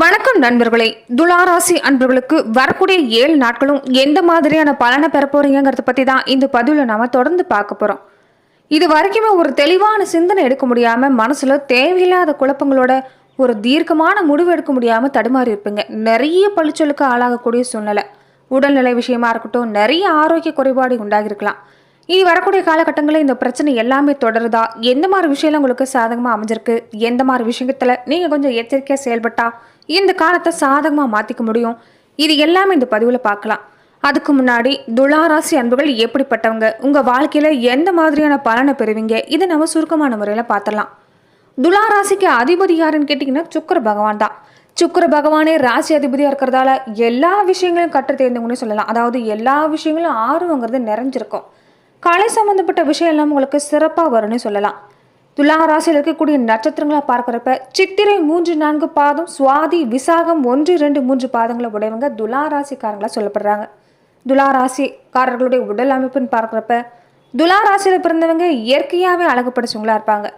வணக்கம் நண்பர்களே. துளாராசி அன்பர்களுக்கு வரக்கூடிய ஏழு நாட்களும் எந்த மாதிரியான பலனை பெற போறீங்கிறத பத்தி தான் இந்த பதிவில் நாம தொடர்ந்து பார்க்க போறோம். இது வரைக்குமே ஒரு தெளிவான சிந்தனை எடுக்க முடியாம மனசுல தேவையில்லாத குழப்பங்களோட ஒரு தீர்க்கமான முடிவு எடுக்க முடியாம தடுமாறி இருப்பீங்க. நிறைய பழிச்சொலுக்கு ஆளாகக்கூடிய சூழ்நிலை. உடல்நிலை விஷயமா இருக்கட்டும் நிறைய ஆரோக்கிய குறைபாடு உண்டாகிருக்கலாம் இனி வரக்கூடிய காலகட்டங்களில் இந்த பிரச்சனை எல்லாமே தொடருதா? எந்த மாதிரி விஷயம்லாம் உங்களுக்கு சாதகமாக அமைஞ்சிருக்கு? எந்த மாதிரி விஷயத்தில் நீங்கள் கொஞ்சம் எச்சரிக்கையாக செயல்பட்டா இந்த காலத்தை சாதகமாக மாற்றிக்க முடியும்? இது எல்லாமே இந்த பதிவில் பார்க்கலாம். அதுக்கு முன்னாடி துளாராசி அன்புகள் எப்படிப்பட்டவங்க? உங்கள் வாழ்க்கையில் எந்த மாதிரியான பலனை பெறுவீங்க? இதை நம்ம சுருக்கமான முறையில் பார்த்துடலாம். துளாராசிக்கு அதிபதி யாருன்னு கேட்டிங்கன்னா சுக்கர பகவான் தான். சுக்கர பகவானே ராசி அதிபதியாக இருக்கிறதால எல்லா விஷயங்களையும் கற்று தேர்ந்தவங்கன்னு சொல்லலாம். அதாவது எல்லா விஷயங்களும் ஆர்வங்கிறது நிறைஞ்சிருக்கும். கலை சம்பந்தப்பட்ட விஷயம் எல்லாம் உங்களுக்கு சிறப்பாக வரும்னு சொல்லலாம். துலா ராசியில் இருக்கக்கூடிய நட்சத்திரங்களை பார்க்குறப்ப சித்திரை மூன்று நான்கு பாதம் சுவாதி விசாகம் ஒன்று ரெண்டு மூன்று பாதங்களை உடையவங்க துலா ராசிக்காரங்களாக சொல்லப்படுறாங்க. துலா ராசிக்காரர்களுடைய உடல் அமைப்புன்னு பார்க்குறப்ப துலா ராசியில் பிறந்தவங்க இயற்கையாகவே அழகுபடிச்சவங்களாக இருப்பாங்க.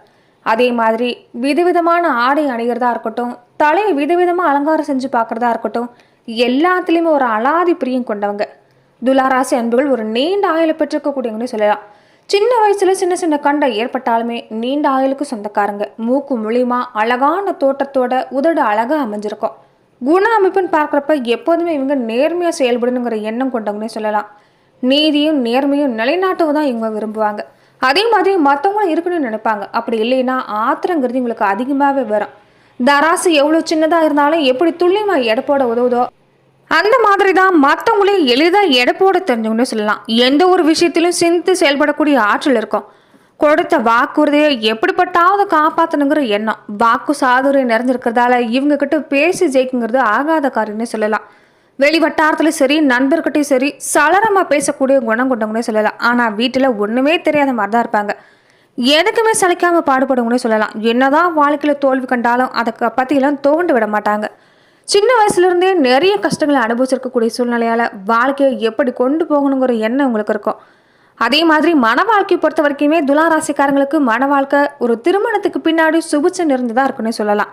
அதே மாதிரி விதவிதமான ஆடை அணிகிறதா இருக்கட்டும் தலையை விதவிதமாக அலங்காரம் செஞ்சு பார்க்குறதா இருக்கட்டும் எல்லாத்துலேயுமே ஒரு அலாதி பிரியம் கொண்டவங்க. துலாராசி அன்புகள் ஒரு நீண்ட ஆயுளை பெற்றிருக்கக்கூடியவங்கன்னு சொல்லலாம். சின்ன வயசுல சின்ன சின்ன கண்டை ஏற்பட்டாலுமே நீண்ட ஆயுளுக்கு சொந்தக்காரங்க. மூக்கு மூலியமா அழகான தோட்டத்தோட உதடு அழகா அமைஞ்சிருக்கும். குண அமைப்புன்னு பார்க்குறப்ப எப்போதுமே இவங்க நேர்மையாக செயல்படணுங்கிற எண்ணம் கொண்டவங்கன்னே சொல்லலாம். நீதியும் நேர்மையும் நிலைநாட்டவும் தான் இவங்க விரும்புவாங்க. அதே மாதிரி மற்றவங்களும் இருக்கணும்னு நினைப்பாங்க. அப்படி இல்லைன்னா ஆத்திரங்கிறது இவங்களுக்கு அதிகமாகவே வரும். தராசு எவ்வளோ சின்னதாக இருந்தாலும் எப்படி துல்லியமாக எடப்போட உதவுதோ அந்த மாதிரி தான் மற்றவங்களையும் எளிதாக எடை போட தெரிஞ்சவங்கன்னு சொல்லலாம். எந்த ஒரு விஷயத்திலும் சிந்தித்து செயல்படக்கூடிய ஆற்றல் இருக்கும். கொடுத்த வாக்குறுதியை எப்படிப்பட்டாவது காப்பாற்றணுங்கிற எண்ணம். வாக்கு சாதுரியம் நிறைஞ்சிருக்கிறதால இவங்க கிட்ட பேசி ஜெயிக்குங்கிறது ஆகாத காரியம்னே சொல்லலாம். வெளி வட்டாரத்துலையும் சரி நண்பர்கிட்டையும் சரி சலரமாக பேசக்கூடிய குணம் கொண்டவங்கன்னே சொல்லலாம். ஆனால் வீட்டில் ஒன்றுமே தெரியாத மாதிரி தான் இருப்பாங்க. எதுக்குமே சளைக்காமல் பாடுபடுவங்கன்னே சொல்லலாம். என்னதான் வாழ்க்கையில் தோல்வி கண்டாலும் அதை பற்றியெல்லாம் தோண்டு விட மாட்டாங்க. சின்ன வயசுலேருந்தே நிறைய கஷ்டங்களை அனுபவிச்சிருக்கக்கூடிய சூழ்நிலையால் வாழ்க்கையை எப்படி கொண்டு போகணுங்கிற எண்ணம் உங்களுக்கு இருக்கும். அதே மாதிரி மன வாழ்க்கையை பொறுத்த வரைக்குமே துலா ராசிக்காரங்களுக்கு மன வாழ்க்கை ஒரு திருமணத்துக்கு பின்னாடி சுபிச்சு நிறைந்து தான் இருக்குன்னு சொல்லலாம்.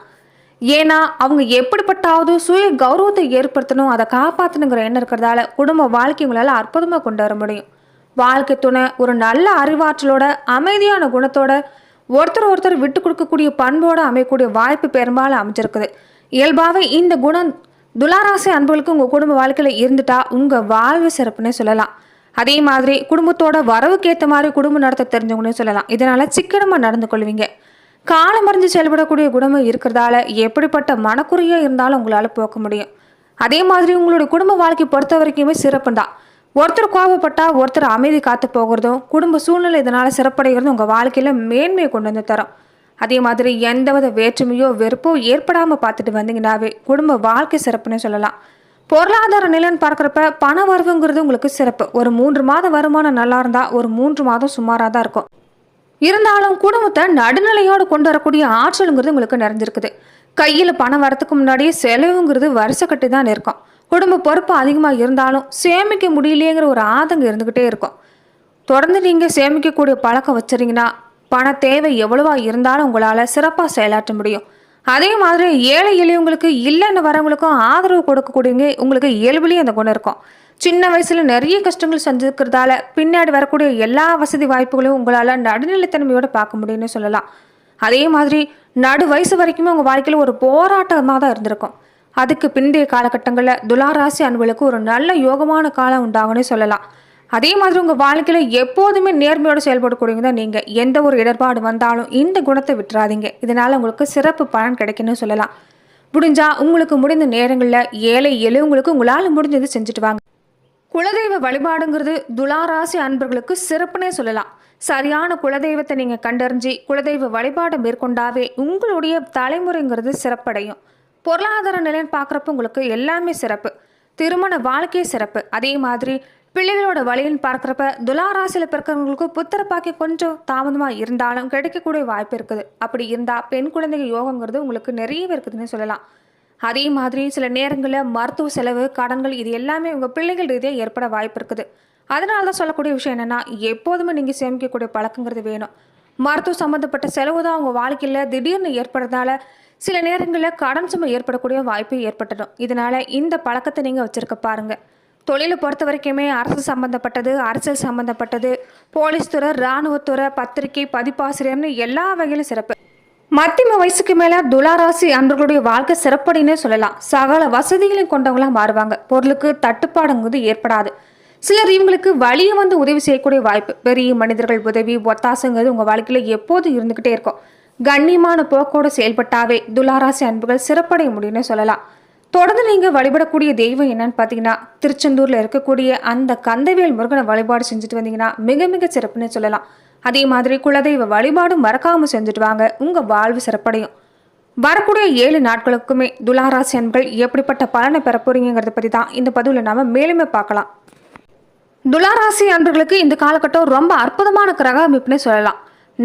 ஏன்னா அவங்க எப்படிப்பட்டாவது சுய கௌரவத்தை ஏற்படுத்தணும் அதை காப்பாற்றணுங்கிற எண்ணம் இருக்கிறதால குடும்ப வாழ்க்கை உங்களால் அற்புதமாக கொண்டு வர முடியும். வாழ்க்கை துணை ஒரு நல்ல அறிவாற்றலோட அமைதியான குணத்தோட ஒருத்தர் ஒருத்தர் விட்டு கொடுக்கக்கூடிய பண்போடு அமையக்கூடிய வாய்ப்பு பெரும்பாலும் அமைஞ்சிருக்குது. இயல்பாகவே இந்த குணம் துளாராசி அன்புகளுக்கு உங்கள் குடும்ப வாழ்க்கையில் இருந்துட்டா உங்கள் வாழ்வு சிறப்புன்னே சொல்லலாம். அதே மாதிரி குடும்பத்தோட வரவுக்கேற்ற மாதிரி குடும்பம் நடத்த தெரிஞ்சவங்கன்னு சொல்லலாம். இதனால் சிக்கனமாக நடந்து கொள்வீங்க. காலம் மறைஞ்சு செயல்படக்கூடிய குணம் இருக்கிறதால எப்படிப்பட்ட மனக்குறையாக இருந்தாலும் உங்களால் போக்க முடியும். அதே மாதிரி உங்களுடைய குடும்ப வாழ்க்கை பொறுத்த வரைக்குமே சிறப்பு தான் ஒருத்தர் கோபப்பட்டால் ஒருத்தர் அமைதி காத்து போகிறதும் குடும்ப சூழ்நிலை இதனால் சிறப்படைகிறதும் உங்கள் வாழ்க்கையில் மேன்மையை கொண்டு வந்து தரும். அதே மாதிரி எந்தவித வேற்றுமையோ வெறுப்போ ஏற்படாமல் பார்த்துட்டு வந்தீங்கன்னாவே குடும்ப வாழ்க்கை சிறப்புன்னு சொல்லலாம். பொருளாதார நிலைன்னு பார்க்குறப்ப பண வரவுங்கிறது உங்களுக்கு சிறப்பு. ஒரு மூன்று மாத வருமானம் நல்லா இருந்தால் ஒரு மூன்று மாதம் சுமாராக தான் இருக்கும். இருந்தாலும் குடும்பத்தை நடுநிலையோடு கொண்டு வரக்கூடிய ஆற்றலுங்கிறது உங்களுக்கு நிறைஞ்சிருக்குது. கையில் பணம் வரத்துக்கு முன்னாடியே செலவுங்கிறது வருஷ கட்டி தான் இருக்கும். குடும்ப பொறுப்பு அதிகமாக இருந்தாலும் சேமிக்க முடியலையேங்கிற ஒரு ஆதங்கம் இருந்துக்கிட்டே இருக்கும். தொடர்ந்து நீங்கள் சேமிக்கக்கூடிய பழக்கம் வச்சுறீங்கன்னா பண தேவை எவ்வளவா இருந்தாலும் உங்களால் சிறப்பாக செயலாற்ற முடியும். அதே மாதிரி ஏழை எளியவங்களுக்கு இல்லைன்னு வரவங்களுக்கும் ஆதரவு கொடுக்கக்கூடியவங்க உங்களுக்கு இயல்புலேயும் அந்த குணம் இருக்கும். சின்ன வயசில் நிறைய கஷ்டங்கள் செஞ்சுருக்கிறதால பின்னாடி வரக்கூடிய எல்லா வசதி வாய்ப்புகளையும் உங்களால் நடுநிலைத்தன்மையோடு பார்க்க முடியும்னு சொல்லலாம். அதே மாதிரி நடு வயசு வரைக்குமே உங்கள் வாழ்க்கையில் ஒரு போராட்டமாக தான் இருந்திருக்கும். அதுக்கு பிந்தைய காலகட்டங்களில் துலாராசி அன்புகளுக்கு ஒரு நல்ல யோகமான காலம் உண்டாகும்னு சொல்லலாம். அதே மாதிரி உங்கள் வாழ்க்கையில் எப்போதுமே நேர்மையோடு செயல்படக்கூடியவங்க தான் நீங்கள் எந்த ஒரு இடர்பாடு வந்தாலும் இந்த குணத்தை விட்டுறாதீங்க. இதனால் உங்களுக்கு சிறப்பு பலன் கிடைக்குன்னு சொல்லலாம். முடிஞ்சால் உங்களுக்கு முடிந்த நேரங்களில் ஏழை எளியவங்களுக்கு உங்களால் முடிஞ்சது செஞ்சுட்டு வாங்க. குலதெய்வ வழிபாடுங்கிறது துளாராசி அன்பர்களுக்கு சிறப்புனே சொல்லலாம். சரியான குலதெய்வத்தை நீங்கள் கண்டறிஞ்சு குலதெய்வ வழிபாடை மேற்கொண்டாவே உங்களுடைய தலைமுறைங்கிறது சிறப்படையும். பொருளாதார நிலைன்னு பார்க்குறப்ப உங்களுக்கு எல்லாமே சிறப்பு. திருமண வாழ்க்கையே சிறப்பு. அதே மாதிரி பிள்ளைகளோட வழின்னு பார்க்குறப்ப துலாராசியில் பிறக்கிறவங்களுக்கு புத்திர பாக்கி கொஞ்சம் தாமதமாக இருந்தாலும் கிடைக்கக்கூடிய வாய்ப்பு இருக்குது. அப்படி இருந்தால் பெண் குழந்தைகள் யோகங்கிறது உங்களுக்கு நிறையவே இருக்குதுன்னு சொல்லலாம். அதே மாதிரி சில நேரங்களில் மருத்துவ செலவு கடன்கள் இது எல்லாமே உங்கள் பிள்ளைகள் ரீதியாக ஏற்பட வாய்ப்பு இருக்குது. அதனால தான் சொல்லக்கூடிய விஷயம் என்னென்னா எப்போதுமே நீங்கள் சேமிக்கக்கூடிய பழக்கங்கிறது வேணும். மருத்துவ சம்மந்தப்பட்ட செலவு தான் உங்கள் வாழ்க்கையில் திடீர்னு ஏற்படுறதால சில நேரங்களில் கடன் சுமை ஏற்படக்கூடிய வாய்ப்பு ஏற்பட்டுடும். இதனால் இந்த பழக்கத்தை நீங்கள் வச்சுருக்க பாருங்கள் தொழிலை பொறுத்த வரைக்குமே அரசு சம்மந்தப்பட்டது அரசியல் சம்மந்தப்பட்டது போலீஸ் துறை இராணுவத்துறை பத்திரிகை பதிப்பாசிரியர்னு எல்லா வகையிலும் சிறப்பு. மத்தியம வயசுக்கு மேலே துளாராசி அன்பர்களுடைய வாழ்க்கை சிறப்படின்னே சொல்லலாம். சகல வசதிகளையும் கொண்டவங்களாம் மாறுவாங்க. பொருளுக்கு தட்டுப்பாடுங்கிறது ஏற்படாது. சிலர் இவங்களுக்கு வழியை வந்து உதவி செய்யக்கூடிய வாய்ப்பு. பெரிய மனிதர்கள் உதவி ஒத்தாசங்கிறது உங்கள் வாழ்க்கையில் எப்போதும் இருந்துக்கிட்டே இருக்கும். கண்ணியமான போக்கோடு செயல்பட்டாவே துளாராசி அன்புகள் சிறப்படைய முடியும்னு சொல்லலாம். தொடர்ந்து நீங்கள் வழிபடக்கூடிய தெய்வம் என்னன்னு பார்த்தீங்கன்னா திருச்செந்தூரில் இருக்கக்கூடிய அந்த கந்தவேல் முருகனை வழிபாடு செஞ்சுட்டு வந்தீங்கன்னா மிக மிக சிறப்புன்னு சொல்லலாம். அதே மாதிரி குலதெய்வ வழிபாடும் மறக்காமல் செஞ்சுட்டு வாங்க. உங்கள் வாழ்வு சிறப்படையும். வரக்கூடிய ஏழு நாட்களுக்குமே துலாராசி அன்புகள் எப்படிப்பட்ட பலனை பெற போறீங்கிறத பற்றி தான் இந்த பதிவில் நாம் மேலுமே பார்க்கலாம். துலாராசி அன்பர்களுக்கு இந்த காலகட்டம் ரொம்ப அற்புதமான கிரக அமைப்புனே சொல்லலாம்.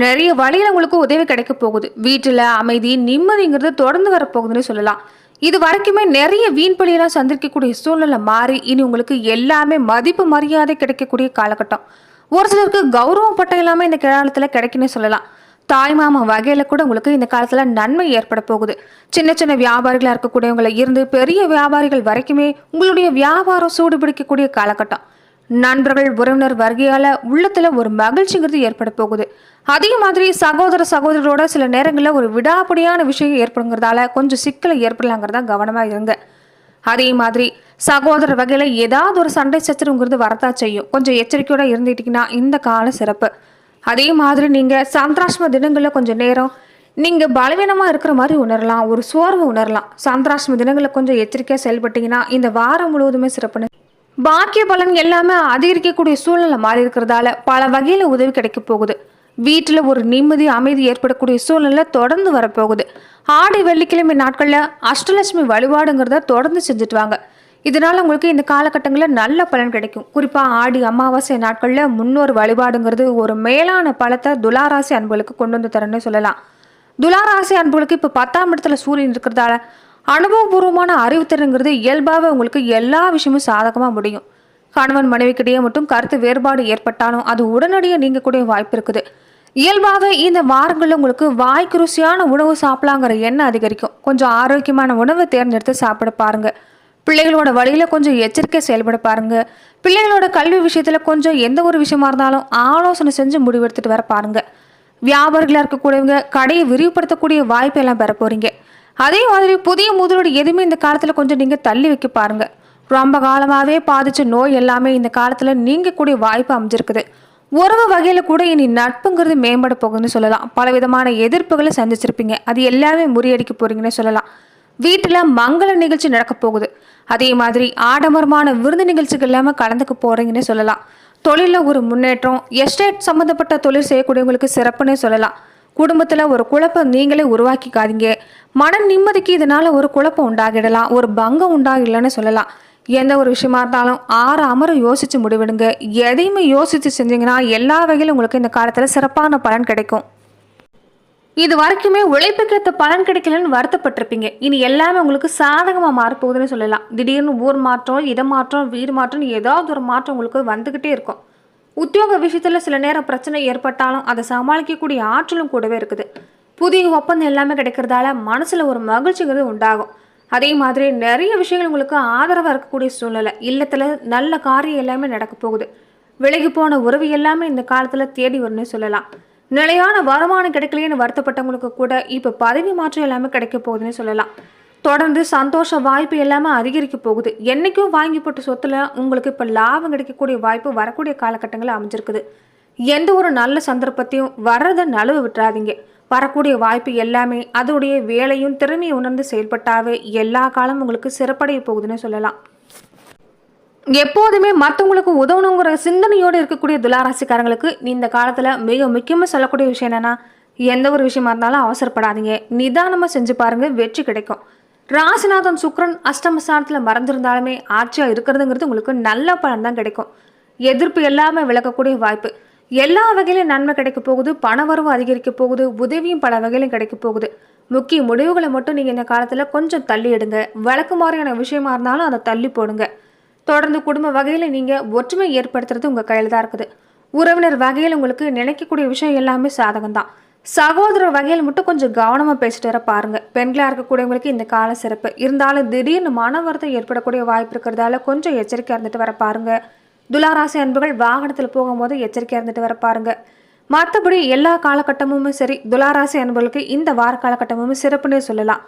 நிறைய வழியில் உங்களுக்கு உதவி கிடைக்க போகுது. வீட்டில் அமைதி நிம்மதிங்கிறது தொடர்ந்து வரப்போகுதுன்னு சொல்லலாம். இது வரைக்குமே நிறைய வீண்பழியெல்லாம் சந்திக்கக்கூடிய சூழ்நிலை மாறி இனி உங்களுக்கு எல்லாமே மதிப்பு மரியாதை கிடைக்கக்கூடிய காலகட்டம். ஒரு சிலருக்கு கௌரவம் பட்டம் எல்லாமே இந்த காலத்தில் கிடைக்குன்னு சொல்லலாம். தாய்மாமா வகையில் கூட உங்களுக்கு இந்த காலத்தில் நன்மை ஏற்பட போகுது. சின்ன சின்ன வியாபாரிகளாக இருக்கக்கூடியவங்கள இருந்து பெரிய வியாபாரிகள் வரைக்குமே உங்களுடைய வியாபாரம் சூடு பிடிக்கக்கூடிய காலகட்டம். நண்பர்கள் உறவினர் வருகையால் உள்ளத்தில் ஒரு மகிழ்ச்சிங்கிறது ஏற்பட போகுது. அதே மாதிரி சகோதர சகோதரரோட சில நேரங்களில் ஒரு விடாப்படியான விஷயம் ஏற்படுங்கிறதால கொஞ்சம் சிக்கலை ஏற்படலாங்கிறதா கவனமாக இருங்க. அதே மாதிரி சகோதர வகையில் ஏதாவது ஒரு சண்டை சச்சரவுங்கிறது வரதா செய்யும். கொஞ்சம் எச்சரிக்கையோடு இருந்துட்டீங்கன்னா இந்த கால சிறப்பு. அதே மாதிரி நீங்கள் சந்திராஷ்ம தினங்களில் கொஞ்சம் நேரம் நீங்கள் பலவீனமாக இருக்கிற மாதிரி உணரலாம் ஒரு சோர்வு உணரலாம். சந்திராஷ்ம தினங்களில் கொஞ்சம் எச்சரிக்கையாக செயல்பட்டீங்கன்னா இந்த வாரம் முழுவதுமே சிறப்புன்னு பாக்கிய பலன் எல்லாமே அதிகரிக்கக்கூடிய சூழ்நிலை மாறி இருக்கிறதால பல வகையில் உதவி கிடைக்க போகுது. வீட்டில் ஒரு நிம்மதி அமைதி ஏற்படக்கூடிய சூழ்நிலை தொடர்ந்து வரப்போகுது. ஆடி வெள்ளிக்கிழமை நாட்களில் அஷ்டலட்சுமி வழிபாடுங்கிறத தொடர்ந்து செஞ்சுட்டு வாங்க. இதனால் உங்களுக்கு இந்த காலகட்டங்களில் நல்ல பலன் கிடைக்கும். குறிப்பாக ஆடி அமாவாசை நாட்களில் முன்னோர் வழிபாடுங்கிறது ஒரு மேலான பலத்தை துளாராசி அன்புகளுக்கு கொண்டு வந்து தரேன்னு சொல்லலாம். துளாராசி அன்புகளுக்கு இப்போ பத்தாம் இடத்துல சூரியன் இருக்கிறதால அனுபவபூர்வமான அறிவுத்திறனுங்கிறது இயல்பாகவே உங்களுக்கு எல்லா விஷயமும் சாதகமாக முடியும். கணவன் மனைவிக்கிடையே மட்டும் கருத்து வேறுபாடு ஏற்பட்டாலும் அது உடனடியாக நீங்கக்கூடிய வாய்ப்பு இருக்குது. இயல்பாக இந்த வாரங்களில் உங்களுக்கு வாய்க்கு ருசியான உணவு சாப்பிடலாங்கிற எண்ணம் அதிகரிக்கும். கொஞ்சம் ஆரோக்கியமான உணவை தேர்ந்தெடுத்து சாப்பிட பாருங்க. பிள்ளைகளோட வழியில் கொஞ்சம் எச்சரிக்கை செயல்பட பாருங்க. பிள்ளைகளோட கல்வி விஷயத்தில் கொஞ்சம் எந்த ஒரு விஷயமா இருந்தாலும் ஆலோசனை செஞ்சு முடிவெடுத்துட்டு வர பாருங்க. வியாபாரிகளாக இருக்கக்கூடியவங்க கடையை விரிவுபடுத்தக்கூடிய வாய்ப்பை எல்லாம் பெற போறீங்க அதே மாதிரி புதிய முதலீடு எதுவுமே இந்த காலத்தில் கொஞ்சம் நீங்கள் தள்ளி வைக்க பாருங்க. ரொம்ப காலமாகவே பாதித்த நோய் எல்லாமே இந்த காலத்தில் நீங்கக்கூடிய வாய்ப்பு அமைஞ்சிருக்குது. உறவு வகையில் கூட இனி நட்புங்கிறது மேம்பட போகுதுன்னு சொல்லலாம். பல விதமான எதிர்ப்புகளை சந்திச்சிருப்பீங்க. அது எல்லாமே முறியடிக்க போறீங்கன்னு சொல்லலாம். வீட்டில் மங்கள நிகழ்ச்சி நடக்க போகுது. அதே மாதிரி ஆடம்பரமான விருந்து நிகழ்ச்சிகள் இல்லாமல் கலந்துக்க போகிறீங்கன்னு சொல்லலாம். தொழிலில் ஒரு முன்னேற்றம் எஸ்டேட் சம்மந்தப்பட்ட தொழில் செய்யக்கூடியவங்களுக்கு சிறப்புன்னே சொல்லலாம். குடும்பத்தில் ஒரு குழப்பம் நீங்களே உருவாக்கிக்காதீங்க. மன நிம்மதிக்கு இதனால் ஒரு குழப்பம் உண்டாகிடலாம். ஒரு பங்கம் உண்டாகிடலன்னு சொல்லலாம். எந்த ஒரு விஷயமா இருந்தாலும் ஆறு அமரம் யோசித்து முடிவெடுங்க. எதையுமே யோசித்து செஞ்சீங்கன்னா எல்லா வகையிலும் உங்களுக்கு இந்த காலத்தில் சிறப்பான பலன் கிடைக்கும். இது வரைக்குமே உழைப்புக்கேற்ற பலன் கிடைக்கலன்னு வருத்தப்பட்டிருப்பீங்க. இனி எல்லாமே உங்களுக்கு சாதகமாக மாறப்போகுதுன்னு சொல்லலாம். திடீர்னு ஊர் மாற்றம் இடம் மாற்றம் வீடு மாற்றம் ஏதாவது ஒரு மாற்றம் உங்களுக்கு வந்துக்கிட்டே இருக்கும். உத்தியோக விஷயத்தில் சில நேரம் பிரச்சனை ஏற்பட்டாலும் அதை சமாளிக்கக்கூடிய ஆற்றலும் கூடவே இருக்குது. புதிய ஒப்பந்தம் எல்லாமே கிடைக்கிறதால மனசில் ஒரு மகிழ்ச்சிங்கிறது உண்டாகும். அதே மாதிரி நிறைய விஷயங்கள் உங்களுக்கு ஆதரவாக இருக்கக்கூடிய சூழ்நிலை இல்லத்தில் நல்ல காரியம் எல்லாமே நடக்க போகுது. விலகி போன உறவு எல்லாமே இந்த காலத்தில் தேடி வரும்னு சொல்லலாம். நிலையான வருமானம் கிடைக்கலையேன்னு வருத்தப்பட்டவங்களுக்கு கூட இப்போ பதவி மாற்றம் எல்லாமே கிடைக்க போகுதுன்னு சொல்லலாம். தொடர்ந்து சந்தோஷ வாய்ப்பு எல்லாமே அதிகரிக்க போகுது. என்றைக்கும் வாங்கி போட்ட சொத்துல உங்களுக்கு இப்போ லாபம் கிடைக்கக்கூடிய வாய்ப்பு வரக்கூடிய காலகட்டங்களில் அமைஞ்சிருக்குது. எந்த ஒரு நல்ல சந்தர்ப்பத்தையும் வர்றதை நழுவு விட்டுறாதீங்க. வரக்கூடிய வாய்ப்பு எல்லாமே அதோடைய வேலையும் திறமையை உணர்ந்து செயல்பட்டாவே எல்லா காலமும் உங்களுக்கு சிறப்படைய போகுதுன்னு சொல்லலாம். எப்போதுமே மற்றவங்களுக்கு உதவணுங்கிற சிந்தனையோடு இருக்கக்கூடிய துலாராசிக்காரங்களுக்கு இந்த காலத்தில் மிக முக்கியமாக சொல்லக்கூடிய விஷயம் என்னன்னா எந்த ஒரு விஷயமா இருந்தாலும் அவசரப்படாதீங்க. நிதானமாக செஞ்சு பாருங்கள் வெற்றி கிடைக்கும். ராசிநாதன் சுக்ரன் அஷ்டமஸ்தானத்தில் மறந்துருந்தாலுமே ஆட்சியாக இருக்கிறதுங்கிறது உங்களுக்கு நல்ல பலன் தான் கிடைக்கும். எதிர்ப்பு எல்லாமே விளக்கக்கூடிய வாய்ப்பு. எல்லா வகையிலும் நன்மை கிடைக்க போகுது பணவரவு அதிகரிக்க போகுது உதவியும் பல வகையிலும் கிடைக்க போகுது. முக்கிய முடிவுகளை மட்டும் நீங்கள் இந்த காலத்தில் கொஞ்சம் தள்ளி எடுங்க. வழக்கு மாதிரியான விஷயமா இருந்தாலும் அதை தள்ளி போடுங்க. தொடர்ந்து குடும்ப வகையில் நீங்கள் ஒற்றுமை ஏற்படுத்துறது உங்கள் கையில் தான் இருக்குது. உறவினர் வகையில் உங்களுக்கு நினைக்கக்கூடிய விஷயம் எல்லாமே சாதகம் தான் சகோதரர் வகையில் மட்டும் கொஞ்சம் கவனமாக பேசிட்டு வர பாருங்கள் பெண்களாக இருக்கக்கூடியவங்களுக்கு இந்த கால சிறப்பு. இருந்தாலும் திடீர்னு மன வருத்தம் ஏற்படக்கூடிய வாய்ப்பு இருக்கிறதால கொஞ்சம் எச்சரிக்கையாக இருந்துட்டு வர பாருங்கள் துளாராசி அன்புகள் வாகனத்தில் போகும்போது எச்சரிக்கையாக இருந்துட்டு வர பாருங்க. மற்றபடி எல்லா காலகட்டமுமே சரி. துளாராசி அன்புகளுக்கு இந்த வார காலகட்டமுமே சிறப்புன்னே சொல்லலாம்.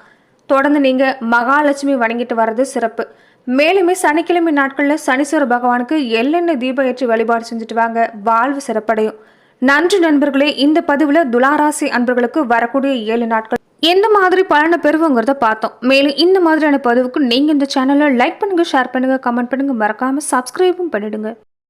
தொடர்ந்து நீங்கள் மகாலட்சுமி வணங்கிட்டு வர்றது சிறப்பு. மேலுமே சனிக்கிழமை நாட்களில் சனீஸ்வர பகவானுக்கு எள்ளெண்ணெய் தீபம் ஏற்றி வழிபாடு செஞ்சுட்டு வாங்க. வாழ்வு சிறப்படையும். நன்றி நண்பர்களே இந்த பதிவில் துளாராசி அன்பர்களுக்கு வரக்கூடிய ஏழு நாட்கள். எந்த மாதிரி பலனை பெறுவோங்கிறத பார்த்தோம். மேலும் இந்த மாதிரியான பதிவுக்கு நீங்கள் இந்த சேனலை லைக் பண்ணுங்கள் ஷேர் பண்ணுங்கள் கமெண்ட் பண்ணுங்கள் மறக்காமல் சப்ஸ்கிரைபும் பண்ணிடுங்க.